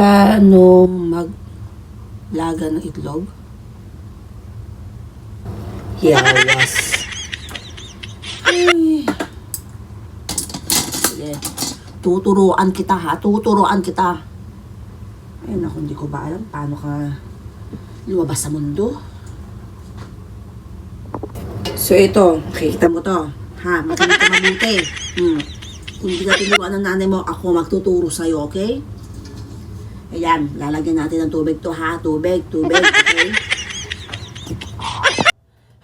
Paano maglaga ng itlog? Yawas. Sige. Tuturuan kita ha. Tuturuan kita. Ay naku, hindi ko ba alam paano ka lumabas sa mundo. So ito, makikita mo to. Ha, makinig ka mabuti. Hmm. Kung hindi ka tinuruan ng nanay mo, ako magtuturo sa'yo, okay? Ayan, lalagyan natin ng tubig to ha. Tubig, tubig, okay?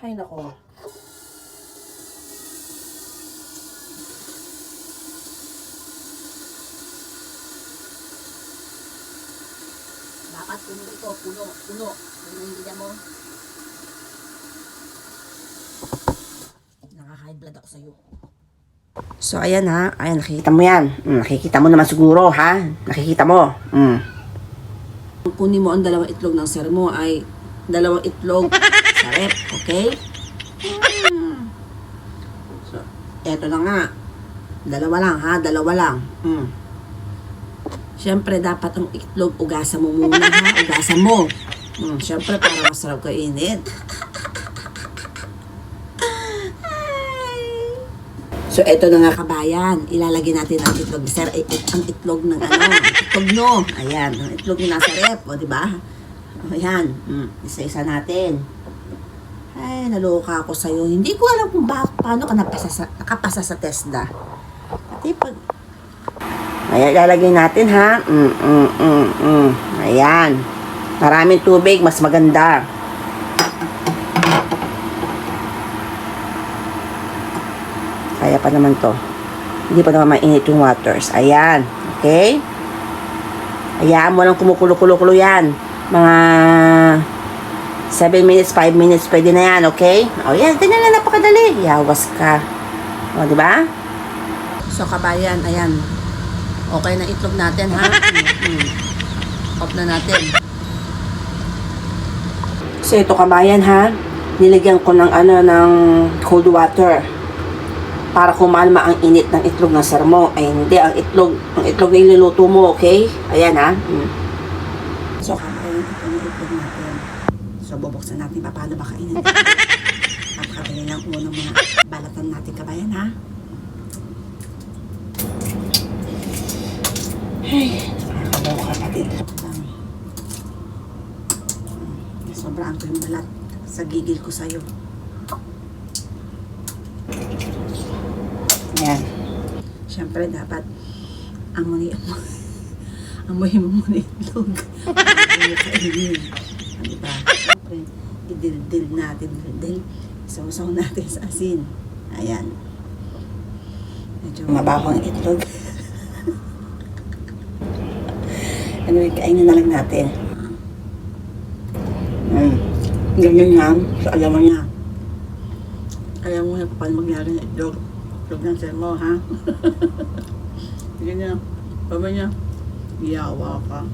Hay nako. Dapat puno ito, puno, puno. Puno yung bigyan mo. Nakaka-high blood ako sa'yo. So, ayan ha. Ayan, nakikita mo yan. Mm, nakikita mo naman siguro, ha? Nakikita mo. Mm. Kunin mo ang dalawang itlog ng sir mo ay dalawang itlog sa okay? Mm. So, eto na nga. Dalawa lang, ha? Dalawa lang. Mm. Siyempre, dapat ang itlog, ugasan mo muna, ha? Ugasan mo. Mm, siyempre, para masarap kainin. So, eto na nga kabayan. Ilalagay natin ang itlog. Sir, eh, eh, ang itlog ng ano, itlog no. Ayan, ang itlog yung nasa rep, o, di ba? O, Ayan, mm, isa-isa natin. Ay, naloka ako sa'yo. Hindi ko alam kung ba, paano ka napasa sa, nakapasa sa TESDA. Pati pag... Ayan, ilalagay natin ha. Mm, mm, mm, mm. Ayan. Maraming tubig, mas maganda. Kaya pa naman to. Hindi pa naman mainit yung waters. Ayan. Okay? Hayaan mo lang kumukulo-kulo-kulo yan. Mga 7 minutes, 5 minutes, pwede na yan, okay? O yan, ganyan lang, napakadali. Yawas ka. O, di ba? So, kabayan, ayan. Okay na itlog natin, ha? Mm, mm. Off na natin. So, ito kabayan, ha? Nilagyan ko ng ano, ng cold water para kumalma ang init ng itlog ng sarmo. Ay hindi, ang itlog, ang itlog na iluluto mo, okay? Ayan ha. Mm. So, kakain ito yung itlog natin. So, bubuksan natin pa paano ba kainin. Papakabili lang uno muna. Balatan natin kabayan ha. Ay, nakakabaw kapatid. Lang. Mm, Sobrang ko yung balat sa gigil ko sa'yo. Ayan. Siyempre, dapat amoy, amoy, amoy mo muna itlog. Bago mo kainin. Ah, Diba? Siyempre, idildil natin. Dildil. Sausaw natin sa asin. Ayan. Medyo mabaho ang itlog. anyway, kainin na lang natin. Mm. Ganyan yan. So, alam mo niya. Alam mo na paano magyari ng itlog. Itlog ng mo, ha? Ganyan. Baba niya. Yawa ka.